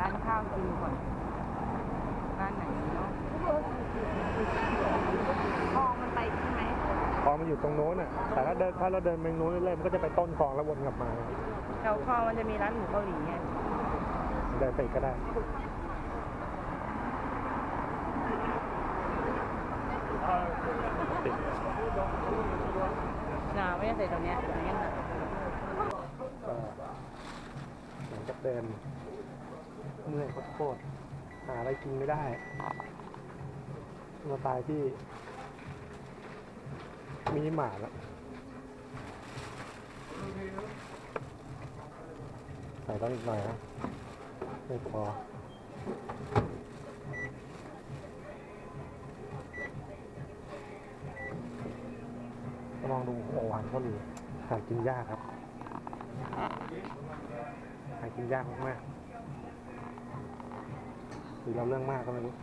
ร้านข้าวกินก่อน ร้านไหนดีเนาะคลองมันไปใช่ไหมคลองมันอยู่ตรงโน้นอะ แต่ถ้าเดินถ้าเราเดินไปตรงโน้นเรื่อยๆมันก็จะไปต้นคลองแล้ววนกลับมา แถวคลองมันจะมีร้านหมูเกาหลีไงเดินไปอีกก็ได้ติดหนาไม่ได้ใส่ตรงเนี้ยตรงเนี้ยหนาก็เหมือนกับเดิน เมื่อยโคตรหาอะไรกินไม่ได้มาตายที่มินิมาร์แล้วใส่ต้องอีกหน่อยนะไม่พอลองดูโอวานก็มีหากินยากครับ หากินยากมากๆ หรือเราเรื่องมากก็ไม่รู้